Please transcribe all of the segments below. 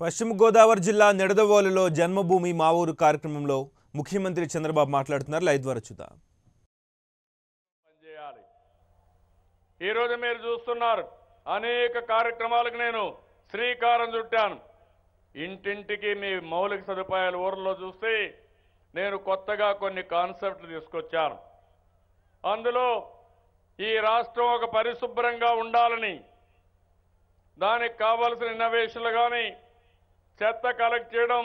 పశ్చిమ గోదావరి జిల్లా నిడదవోలులో జన్మభూమి మా ఊరు కార్యక్రమంలో ముఖ్యమంత్రి చంద్రబాబు మాట్లాడుతున్నారు. లైవ్ ద్వారా చూద్దాం. ఈరోజు మీరు చూస్తున్నారు అనేక కార్యక్రమాలకు నేను శ్రీకారం చుట్టాను. ఇంటింటికి మీ మౌలిక సదుపాయాలు ఊర్లో చూస్తే నేను కొత్తగా కొన్ని కాన్సెప్ట్లు తీసుకొచ్చాను. అందులో ఈ రాష్ట్రం ఒక పరిశుభ్రంగా ఉండాలని దానికి కావలసిన ఇన్నోవేషన్లు కానీ చెత్త కలెక్ట్ చేయడం.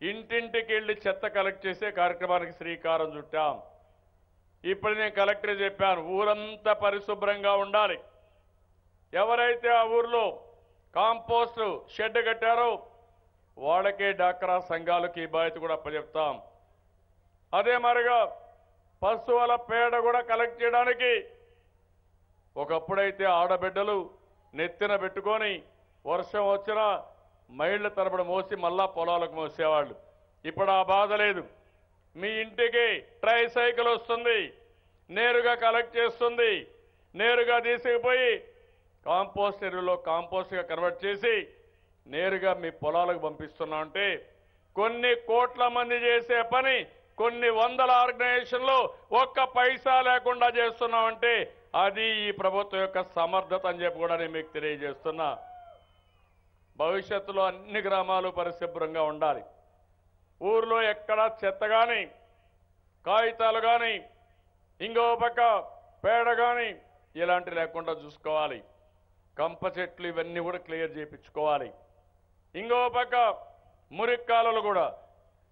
ఇంటింటికి వెళ్ళి చెత్త కలెక్ట్ చేసే కార్యక్రమానికి శ్రీకారం చుట్టాం. ఇప్పుడు నేను కలెక్టర్ చెప్పాను ఊరంతా పరిశుభ్రంగా ఉండాలి. ఎవరైతే ఆ ఊర్లో కాంపోస్ట్ షెడ్ కట్టారో వాళ్ళకే డాక్రా సంఘాలకి ఈ బాధ్యత కూడా అప్పచెప్తాం. అదే మరిగా పశువుల పేడ కూడా కలెక్ట్ చేయడానికి ఒకప్పుడైతే ఆడబిడ్డలు నెత్తిన పెట్టుకొని వర్షం వచ్చినా మైళ్ళ తరబడి మోసి మళ్ళా పొలాలకు మోసేవాళ్ళు. ఇప్పుడు ఆ బాధ లేదు. మీ ఇంటికి ట్రై సైకిల్ వస్తుంది. నేరుగా కలెక్ట్ చేస్తుంది. నేరుగా తీసుకుపోయి కాంపోస్ట్ ఎరువులో కాంపోస్ట్గా కన్వర్ట్ చేసి నేరుగా మీ పొలాలకు పంపిస్తున్నాం అంటే కొన్ని కోట్ల మంది చేసే పని కొన్ని వందల ఆర్గనైజేషన్లు ఒక్క పైసా లేకుండా చేస్తున్నామంటే అది ఈ ప్రభుత్వం యొక్క సమర్థత అని చెప్పి కూడా నేను మీకు తెలియజేస్తున్నా. భవిష్యత్తులో అన్ని గ్రామాలు పరిశుభ్రంగా ఉండాలి. ఊర్లో ఎక్కడా చెత్త కానీ కాగితాలు కానీ ఇంకో పక్క పేడ కానీ ఇలాంటి లేకుండా చూసుకోవాలి. కంప చెట్లు ఇవన్నీ కూడా క్లియర్ చేయించుకోవాలి. ఇంకో పక్క మురిక్కాలలు కూడా.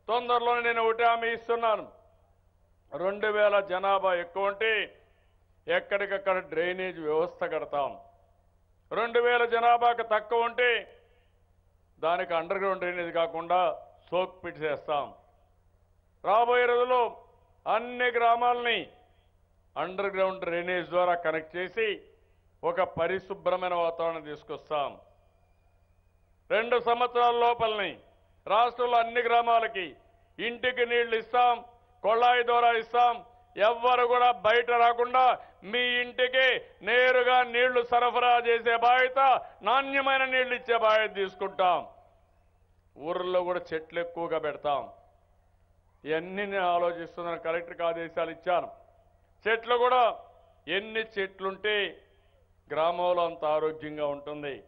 తొందరలోనే నేను ఒకటి హామీ ఇస్తున్నాను. రెండు వేల జనాభా ఎక్కువ ఉంటే ఎక్కడికక్కడ డ్రైనేజ్ వ్యవస్థ కడతాం. రెండు వేల జనాభాకు తక్కువ ఉంటే దానికి అండర్ గ్రౌండ్ డ్రైనేజ్ కాకుండా సోక్ పిట్ చేస్తాం. రాబోయే రోజుల్లో అన్ని గ్రామాలని అండర్ గ్రౌండ్ డ్రైనేజ్ ద్వారా కనెక్ట్ చేసి ఒక పరిశుభ్రమైన వాతావరణం తీసుకొస్తాం. రెండు సంవత్సరాల లోపలని రాష్ట్రంలో అన్ని గ్రామాలకి ఇంటికి నీళ్ళు ఇస్తాం కొళాయి ద్వారా ఇస్తాం. ఎవ్వరు కూడా బయట రాకుండా మీ ఇంటికి నేరుగా నీళ్ళు సరఫరా చేసే బాధ్యత నాణ్యమైన నీళ్ళు ఇచ్చే బాధ్యత తీసుకుంటాం. ఊర్లో కూడా చెట్లు ఎక్కువగా పెడతాం. ఇవన్నీ నేను ఆలోచిస్తున్నాను కలెక్టర్కి ఆదేశాలు ఇచ్చాను. చెట్లు కూడా ఎన్ని చెట్లుంటే గ్రామంలో అంత ఆరోగ్యంగా ఉంటుంది.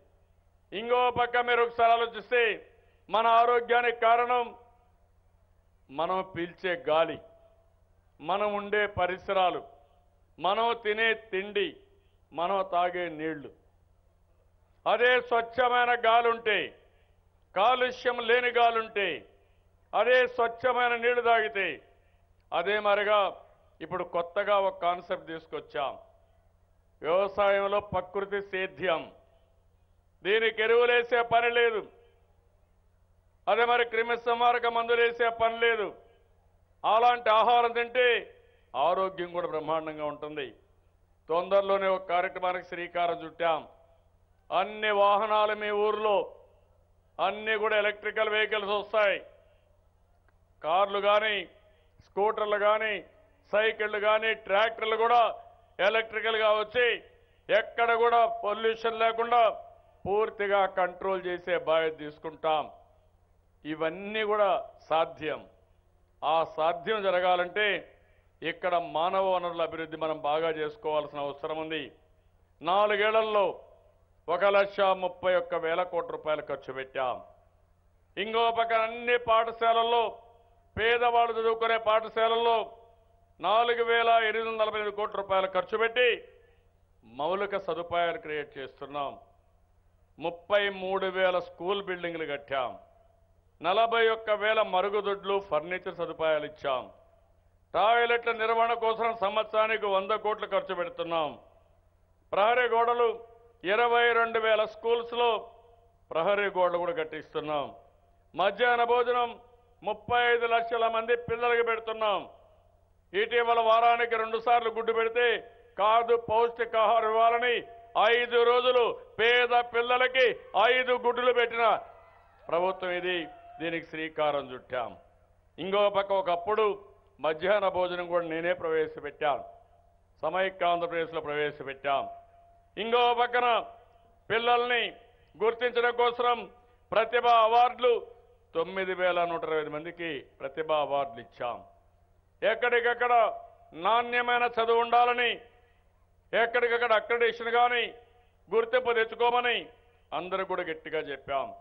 ఇంకో పక్క మీరు ఒకసారి ఆలోచిస్తే మన ఆరోగ్యానికి కారణం మనం పీల్చే గాలి మనం ఉండే పరిసరాలు మనం తినే తిండి మనం తాగే నీళ్ళు. అదే స్వచ్ఛమైన గాలుంటే కాలుష్యం లేని గాలుంటే అదే స్వచ్ఛమైన నీళ్ళు తాగితే అదే మరిగా ఇప్పుడు కొత్తగా ఒక కాన్సెప్ట్ తీసుకొచ్చాం. వ్యవసాయంలో ప్రకృతి సేద్యం. దీనికి ఎరువులేసే పని లేదు. అదే మరి క్రిమిసంహారక మందులేసే పని లేదు. అలాంటి ఆహారం తింటే ఆరోగ్యం కూడా బ్రహ్మాండంగా ఉంటుంది. తొందరలోనే ఒక కార్యక్రమానికి శ్రీకారం చుట్టాం. అన్ని వాహనాలు మీ ఊర్లో అన్ని కూడా ఎలక్ట్రికల్ వెహికల్స్ వస్తాయి. కార్లు కానీ స్కూటర్లు కానీ సైకిళ్ళు కానీ ట్రాక్టర్లు కూడా ఎలక్ట్రికల్గా వచ్చి ఎక్కడ కూడా పొల్యూషన్ లేకుండా పూర్తిగా కంట్రోల్ చేసే బాధ్యత తీసుకుంటాం. ఇవన్నీ కూడా సాధ్యం. ఆ సాధ్యం జరగాలంటే ఇక్కడ మానవ వనరుల అభివృద్ధి మనం బాగా చేసుకోవాల్సిన అవసరం ఉంది. నాలుగేళ్ళలో ఒక లక్ష ముప్పై ఒక్క వేల కోట్ల రూపాయలు ఖర్చు పెట్టాం. ఇంకో పక్క అన్ని పాఠశాలల్లో పేదవాళ్ళు చదువుకునే పాఠశాలల్లో నాలుగు వేల ఎనిమిది వందల నలభై ఎనిమిది కోట్ల రూపాయలు ఖర్చు పెట్టి మౌలిక సదుపాయాలు క్రియేట్ చేస్తున్నాం. ముప్పై మూడు వేల స్కూల్ బిల్డింగ్లు కట్టాం. నలభై ఒక్క వేల మరుగుదొడ్లు ఫర్నిచర్ సదుపాయాలు ఇచ్చాం. టాయిలెట్ల నిర్వహణ కోసం సంవత్సరానికి వంద కోట్లు ఖర్చు పెడుతున్నాం. ప్రహరీ గోడలు ఇరవై రెండు వేల స్కూల్స్లో ప్రహరీ గోడలు కూడా కట్టిస్తున్నాం. మధ్యాహ్న భోజనం ముప్పై ఐదు లక్షల మంది పిల్లలకి పెడుతున్నాం. ఇటీవల వారానికి రెండు సార్లు గుడ్డు పెడితే కాదు పౌష్టికాహారం ఇవ్వాలని ఐదు రోజులు పేద పిల్లలకి ఐదు గుడ్డులు పెట్టిన ప్రభుత్వం ఇది. దీనికి శ్రీకారం చుట్టాం. ఇంకో పక్క ఒకప్పుడు మధ్యాహ్న భోజనం కూడా నేనే ప్రవేశపెట్టాను. సమైక్య ఆంధ్రప్రదేశ్లో ప్రవేశపెట్టాం. ఇంకో పక్కన పిల్లల్ని గుర్తించడం కోసం ప్రతిభ అవార్డులు తొమ్మిది వేల నూట ఇరవై మందికి ప్రతిభ అవార్డులు ఇచ్చాం. ఎక్కడికక్కడ నాణ్యమైన చదువు ఉండాలని ఎక్కడికక్కడ అక్రెడిషన్ కానీ గుర్తింపు తెచ్చుకోమని అందరూ కూడా గట్టిగా చెప్పాం.